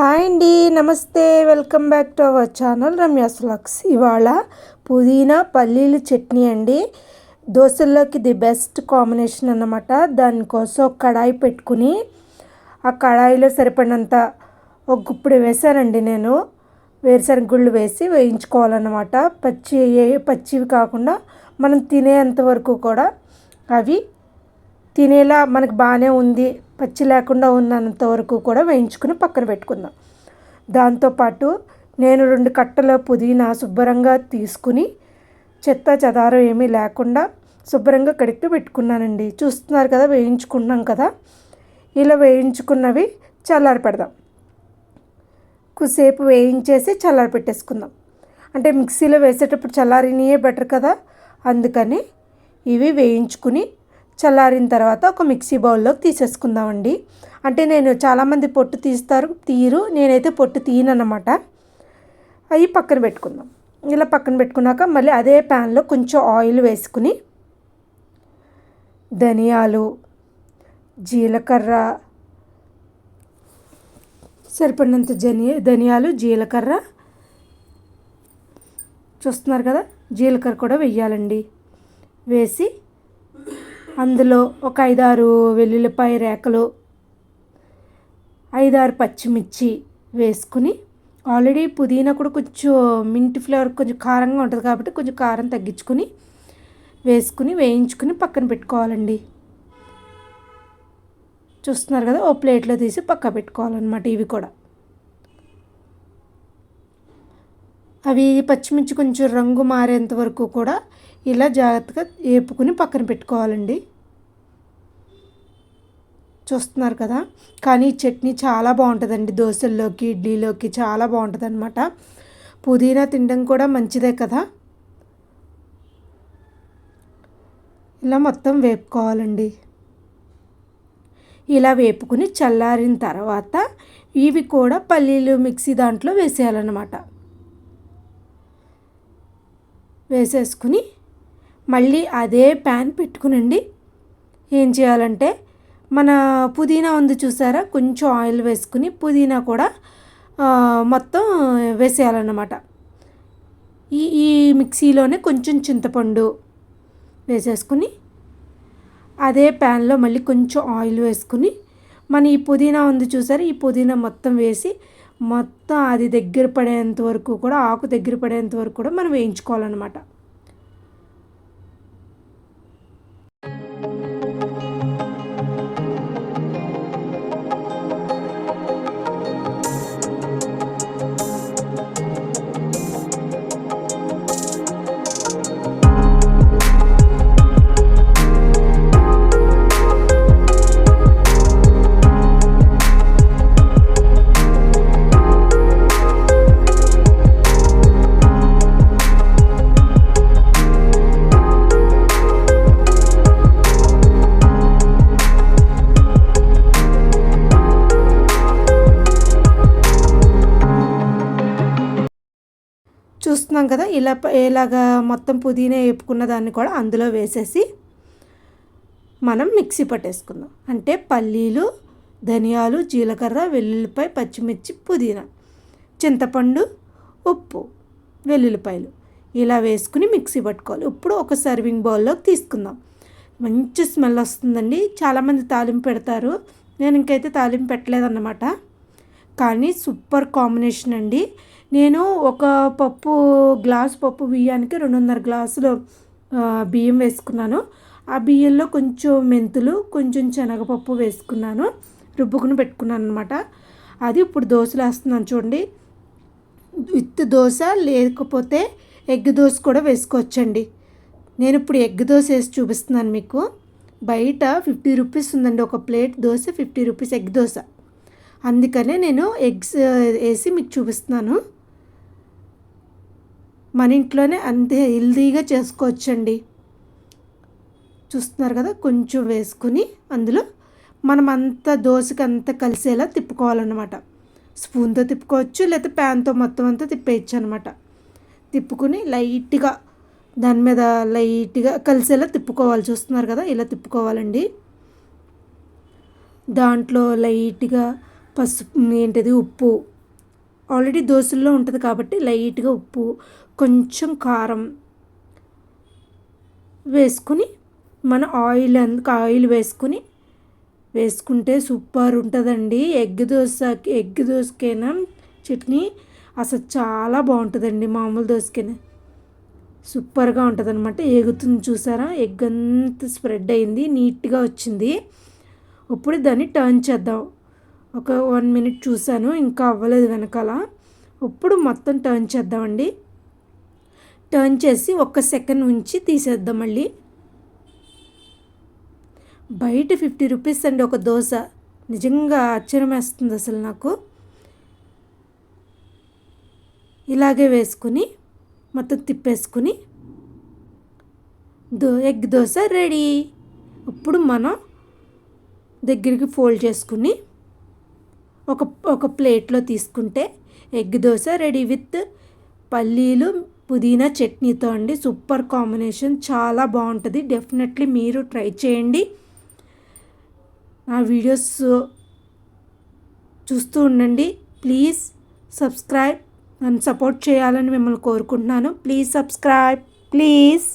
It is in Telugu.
హాయ్ అండి నమస్తే. Welcome back to our channel Ramya vlogs ఇవాళ పుదీనా పల్లీలు చట్నీ అండి. దోశల్లోకి ది బెస్ట్ కాంబినేషన్ అన్నమాట. దానికోసం ఒక కడాయి పెట్టుకుని ఆ కడాయిలో సరిపడినంత ఒక గుప్పుడు వేసానండి నేను. వేరుశనగ గుళ్ళు వేసి వేయించుకోవాలన్నమాట. పచ్చి ఏ- పచ్చివి కాకుండా మనం తినేంత వరకు కూడా అవి తినేలా మనకు బాగానే ఉంది. పచ్చి లేకుండా ఉన్నంత వరకు కూడా వేయించుకుని పక్కన పెట్టుకుందాం. దాంతోపాటు నేను రెండు కట్టల పుదీనా శుభ్రంగా తీసుకుని చెత్త చెదారం ఏమీ లేకుండా శుభ్రంగా కడిగి పెట్టుకున్నానండి. చూస్తున్నారు కదా వేయించుకున్నాం కదా. ఇలా వేయించుకున్నవి చల్లారి పెడదాం. కొద్దిసేపు వేయించేసి చల్లారి పెట్టేసుకుందాం. అంటే మిక్సీలో వేసేటప్పుడు చల్లారినియే బెటర్ కదా. అందుకని ఇవి వేయించుకుని చల్లారిన తర్వాత ఒక మిక్సీ బౌల్లోకి తీసేసుకుందామండి. అంటే నేను చాలామంది పొట్టు తీస్తారు తీరు నేనైతే పొట్టు తీయనన్నమాట. అవి పక్కన పెట్టుకుందాం. ఇలా పక్కన పెట్టుకున్నాక మళ్ళీ అదే ప్యాన్లో కొంచెం ఆయిల్ వేసుకుని ధనియాలు జీలకర్ర సరిపడినంత జని ధనియాలు జీలకర్ర చూస్తున్నారు కదా జీలకర్ర కూడా వెయ్యాలండి వేసి అందులో ఒక ఐదారు వెల్లుల్లిపాయ రేకలు ఐదారు పచ్చిమిర్చి వేసుకుని ఆల్రెడీ పుదీనా కూడా కొంచెం మింట్ ఫ్లేవర్ కొంచెం కారంగా ఉంటుంది కాబట్టి కొంచెం కారం తగ్గించుకుని వేసుకుని వేయించుకుని పక్కన పెట్టుకోవాలండి. చూస్తున్నారు కదా ఓ ప్లేట్లో తీసి పక్క పెట్టుకోవాలన్నమాట ఇవి కూడా. అవి పచ్చిమిర్చి కొంచెం రంగు మారేంత వరకు కూడా ఇలా జాగ్రత్తగా వేపుకుని పక్కన పెట్టుకోవాలండి. చూస్తున్నారు కదా? కానీ ఈ చట్నీ చాలా బాగుంటుందండి. దోశల్లోకి ఇడ్లీలోకి చాలా బాగుంటుంది అనమాట పుదీనా తినడం కూడా మంచిదే కదా? ఇలా మొత్తం వేపుకోవాలండి. ఇలా వేపుకుని చల్లారిన తర్వాత ఇవి కూడా పల్లీలు మిక్సీ దాంట్లో వేసేయాలన్నమాట. వేసేసుకుని మళ్ళీ అదే ప్యాన్ పెట్టుకునండి. ఏం చేయాలంటే మన పుదీనా ఉంది చూసారా? కొంచెం ఆయిల్ వేసుకుని పుదీనా కూడా మొత్తం వేసేయాలన్నమాట. ఈ ఈ మిక్సీలోనే కొంచెం చింతపండు వేసేసుకుని అదే ప్యాన్లో మళ్ళీ కొంచెం ఆయిల్ వేసుకుని మన ఈ పుదీనా ఉంది చూసారా? ఈ పుదీనా మొత్తం వేసి మొత్తం అది దగ్గర పడేంత వరకు కూడా ఆకు దగ్గర పడేంత వరకు కూడా మనం వేయించుకోవాలన్నమాట. కదా ఇలా ఇలాగా మొత్తం పుదీనా వేపుకున్న దాన్ని కూడా అందులో వేసేసి మనం మిక్సీ పట్టేసుకుందాం. అంటే పల్లీలు ధనియాలు జీలకర్ర వెల్లుల్లిపాయ పచ్చిమిర్చి పుదీనా చింతపండు ఉప్పు వెల్లుల్లిపాయలు ఇలా వేసుకుని మిక్సీ పట్టుకోవాలి. ఇప్పుడు ఒక సర్వింగ్ బౌల్లోకి తీసుకుందాం. మంచి స్మెల్ వస్తుందండి. చాలామంది తాలింపు పెడతారు. నేను ఇంకైతే తాలింపు పెట్టలేదన్నమాట. కానీ సూపర్ కాంబినేషన్ అండి. నేను ఒక పప్పు గ్లాస్ పప్పు బియ్యానికి రెండున్నర గ్లాసులు బియ్యం వేసుకున్నాను. ఆ బియ్యంలో కొంచెం మెంతులు కొంచెం శనగపప్పు వేసుకున్నాను. రుబ్బుకుని పెట్టుకున్నాను అనమాట అది ఇప్పుడు దోశలు వేస్తున్నాను చూడండి. విత్ దోశ లేకపోతే ఎగ్ దోశ కూడా వేసుకోవచ్చండి. నేను ఇప్పుడు ఎగ్ దోశ వేసి చూపిస్తున్నాను మీకు. బయట ఫిఫ్టీ రూపీస్ ఉందండి. ఒక plate dosa fifty rupees egg dosa. అందుకనే నేను ఎగ్స్ వేసి మీకు చూపిస్తున్నాను. మన ఇంట్లోనే అంతే హెల్తీగా చేసుకోవచ్చండి. చూస్తున్నారు కదా కొంచెం వేసుకుని అందులో మనం అంతా దోశకి అంతా కలిసేలా తిప్పుకోవాలన్నమాట. స్పూన్తో తిప్పుకోవచ్చు లేకపోతే ప్యాన్తో మొత్తం అంతా తిప్పేయచ్చు అనమాట తిప్పుకుని లైట్గా దాని మీద లైట్గా కలిసేలా తిప్పుకోవాలి. చూస్తున్నారు కదా ఇలా తిప్పుకోవాలండి. దాంట్లో లైట్గా పసుపు ఏంటిది ఉప్పు. ఆల్రెడీ దోశల్లో ఉంటుంది కాబట్టి లైట్గా ఉప్పు కొంచెం కారం వేసుకుని మన ఆయిల్ అందుకు ఆయిల్ వేసుకుని వేసుకుంటే సూపర్ ఉంటుందండి. ఎగ్ దోశ ఎగ్ దోశకైనా చట్నీ అసలు చాలా బాగుంటుందండి. మామూలు దోశకైనా సూపర్గా ఉంటుంది అనమాట ఎగుతుంది చూసారా? ఎగ్ అంతా స్ప్రెడ్ అయింది నీట్గా వచ్చింది. ఇప్పుడు దాన్ని టర్న్ చేద్దాం. ఒక వన్ మినిట్ చూశాను ఇంకా అవ్వలేదు వెనకాల. ఇప్పుడు మొత్తం టర్న్ చేద్దామండి. టర్న్ చేసి ఒక్క సెకండ్ ఉంచి తీసేద్దాం మళ్ళీ. బయట ఫిఫ్టీ రూపీస్ అండి ఒక దోశ. నిజంగా ఆశ్చర్యం వేస్తుంది అసలు నాకు. ఇలాగే వేసుకుని మొత్తం తిప్పేసుకుని దో ఎగ్ దోశ రెడీ. ఇప్పుడు మనం దగ్గరికి ఫోల్డ్ చేసుకుని ఒక ఒక ప్లేట్లో తీసుకుంటే ఎగ్ దోశ రెడీ విత్ పల్లీలు పుదీనా చట్నీతో అండి. సూపర్ కాంబినేషన్ చాలా బాగుంటుంది. డెఫినెట్లీ మీరు ట్రై చేయండి. నా వీడియోస్ చూస్తూ ఉండండి. ప్లీజ్ సబ్స్క్రైబ్ నన్ను సపోర్ట్ చేయాలని మిమ్మల్ని కోరుకుంటున్నాను. Please subscribe. ప్లీజ్.